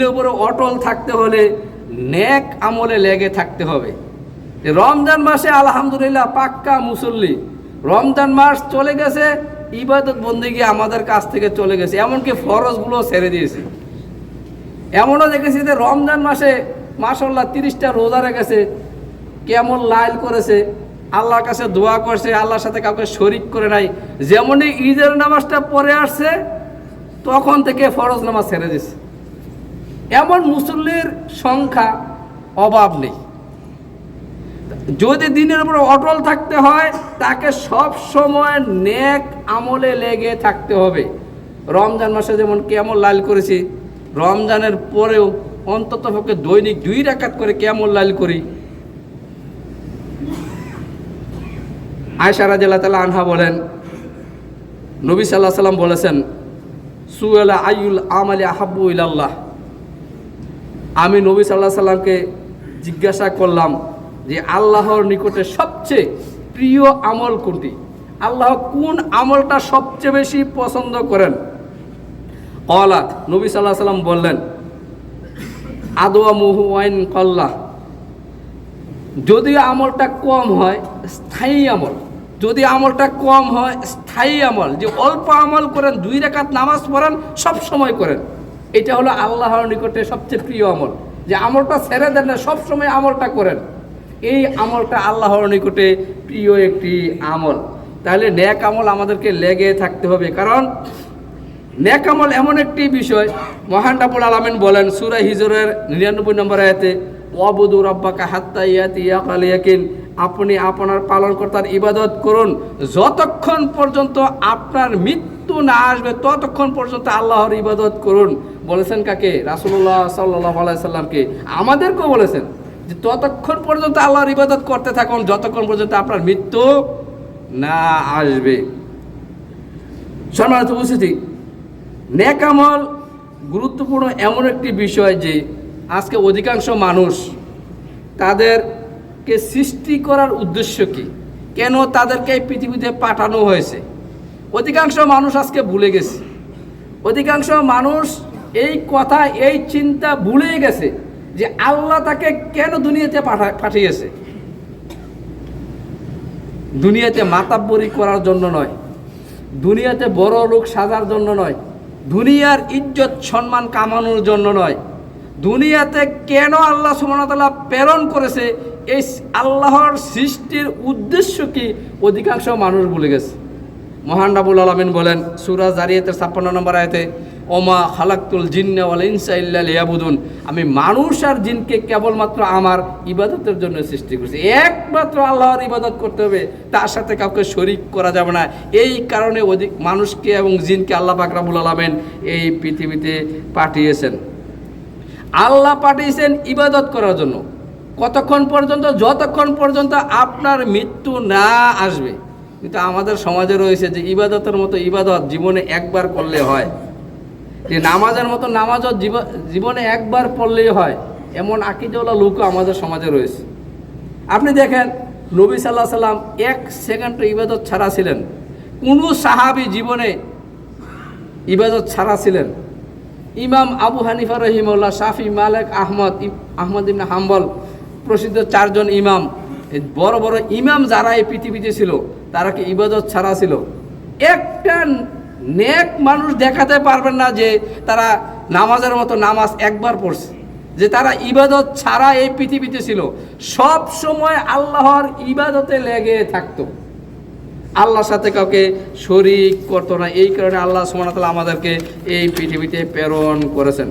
দিনের উপরে অটল থাকতে হলে নেক আমলে লেগে থাকতে হবে। রমজান মাসে আলহামদুলিল্লাহ পাক্কা মুসল্লি। রমজান মাস চলে গেছে, ইবাদত বন্দিগি আমাদের কাছ থেকে চলে গেছে। এমনকি ফরজগুলো ছেড়ে দিয়েছে। এমনও দেখেছি যে রমজান মাসে মাসাল্লাহ তিরিশটা রোজা রেখেছে, কেমন লাইল করেছে, আল্লাহর কাছে দোয়া করছে, আল্লাহর সাথে কাউকে শরিক করে নাই। যেমনই ঈদের নামাজটা পরে আসছে, তখন থেকে ফরজ নামাজ ছেড়ে দিছে এমন মুসল্লির সংখ্যা অভাব নেই। যদি দিনের উপর অটল থাকতে হয়, তাকে সব সময় নেক আমলে লেগে থাকতে হবে। রমজান মাসে যেমন কেমন লাল করেছি, রমজানের পরেও অন্তত পক্ষে দৈনিক দুই রাকাত করে কেমন লাল করি। আয়সা জেলা তালা আনহা বলেন, নবী সাল্লাহ সাল্লাম বলেছেন, সুয়েলা আইউল আমালি আহাব্বু ইলাল্লাহ। আমি নবী সাল্লাহ সাল্লামকে জিজ্ঞাসা করলাম যে আল্লাহর নিকটে সবচেয়ে প্রিয় আমল কোনটি? আল্লাহ কোন আমলটা সবচেয়ে বেশি পছন্দ করেন? কলা নবী সাল্লাহ সাল্লাম বললেন আদোয়া মুহু ওয়াইন কল্লা যদি আমলটা কম হয়, স্থায়ী আমল। যদি আমলটা কম হয়, স্থায়ী আমল। যে অল্প আমল করেন, দুই রেখাত নামাজ পড়েন, সব সময় করেন। এটা হলো আল্লাহর নিকটে সবচেয়ে প্রিয় আমল। যে আমলটা ছেড়ে দেন না, সবসময় আমলটা করেন। এই আমলটা আল্লাহর নিকটে প্রিয় একটি আমল। তাহলে ন্যাক আমল আমাদেরকে লেগে থাকতে হবে। কারণ ন্যাক আমল এমন একটি বিষয়, মহান রাবুল আলমিন বলেন সুরা হিজরের নিরানব্বই নম্বর আয়াতে, ওয়াবুদু রব্বাকা হাত্তা ইয়াতি ইয়াকাল ইয়াকিন। আপনি আপনার পালনকর্তার ইবাদত করুন। যতক্ষণ পর্যন্ত আপনার মৃত্যু না আসবে, ততক্ষণ পর্যন্ত আল্লাহর ইবাদত করুন। বলেছেন কাকে? রাসুল্লাহ সাল্লাহ আলাইসাল্লামকে আমাদেরকেও বলেছেন যে ততক্ষণ পর্যন্ত আল্লাহর ইবাদত করতে থাকুন, যতক্ষণ পর্যন্ত আপনার মৃত্যু না আসবে। সম্মানিত উপস্থিতি, নেকামল গুরুত্বপূর্ণ এমন একটি বিষয় যে আজকে অধিকাংশ মানুষ তাদেরকে সৃষ্টি করার উদ্দেশ্য কি? কেন তাদেরকে এই পৃথিবীতে পাঠানো হয়েছে? অধিকাংশ মানুষ আজকে ভুলে গেছে। অধিকাংশ মানুষ এই কথা, এই চিন্তা ভুলে গেছে যে আল্লাহ তাকে কেন দুনিয়াতে পাঠা, পাঠিয়েছে? দুনিয়াতে মাতাব্বরি করার জন্য নয়, দুনিয়াতে বড় লোক সাজার জন্য নয়, দুনিয়ার ইজ্জত সম্মান কামানোর জন্য নয়, দুনিয়াতে কেন আল্লাহ সুমনতাল্লাহ প্রেরণ করেছে, এই আল্লাহর সৃষ্টির উদ্দেশ্য কি? অধিকাংশ মানুষ ভুলে গেছে। মহান রাবুল আলমিন বলেন সুরাজ জারিয়াতের ছাপ্পান্ন নম্বর আয়তে ওমা খালাক্তুল জিন্না ওয়াল ইনসা ইল্লা লিয়াবুদুন। আমি মানুষ আর জিনকে কেবলমাত্র আমার ইবাদতের জন্য সৃষ্টি করেছি। একমাত্র আল্লাহর ইবাদত করতে হবে, তার সাথে কাউকে শরিক করা যাবে না। এই কারণে অধিক মানুষকে এবং জিনকে আল্লাহ পাক রাবুল আলমেন এই পৃথিবীতে পাঠিয়েছেন। আল্লাহ পাঠিয়েছেন ইবাদত করার জন্য। কতক্ষণ পর্যন্ত, যতক্ষণ পর্যন্ত আপনার মৃত্যু না আসবে। কিন্তু আমাদের সমাজে রয়েছে যে ইবাদতের মতো ইবাদত জীবনে একবার করলে হয়। যে নামাজের মতো নামাজও জীব- জীবনে একবার পড়লেই হয়। এমন আকিদওয়ালা লোকও আমাদের সমাজে রয়েছে। আপনি দেখেন, নবী সাল্লাহ সাল্লাম এক সেকেন্ড ইবাদত ছাড়া ছিলেন। কোনো সাহাবি জীবনে ইবাদত ছাড়া ছিলেন। ইমাম আবু হানিফা রহিমউল্লাহ শাফি, মালেক, আহমদ আহমদ ইবনে হাম্বল প্রসিদ্ধ চারজন ইমাম। বড় বড় ইমাম যারা এই পৃথিবীতে ছিল, তারা কি ইবাদত ছাড়া ছিল? একটা নেক মানুষ দেখাতে পারবেন না যে তারা নামাজের মতো নামাজ একবার পড়ছে। যে তারা ইবাদত ছাড়া এই পৃথিবীতে ছিল। সব সময় আল্লাহর ইবাদতে লেগে থাকতো। আল্লাহর সাথে কাউকে শরিক করতো না। এই কারণে আল্লাহ সোমান আমাদেরকে এই পৃথিবীতে প্রেরণ করেছেন।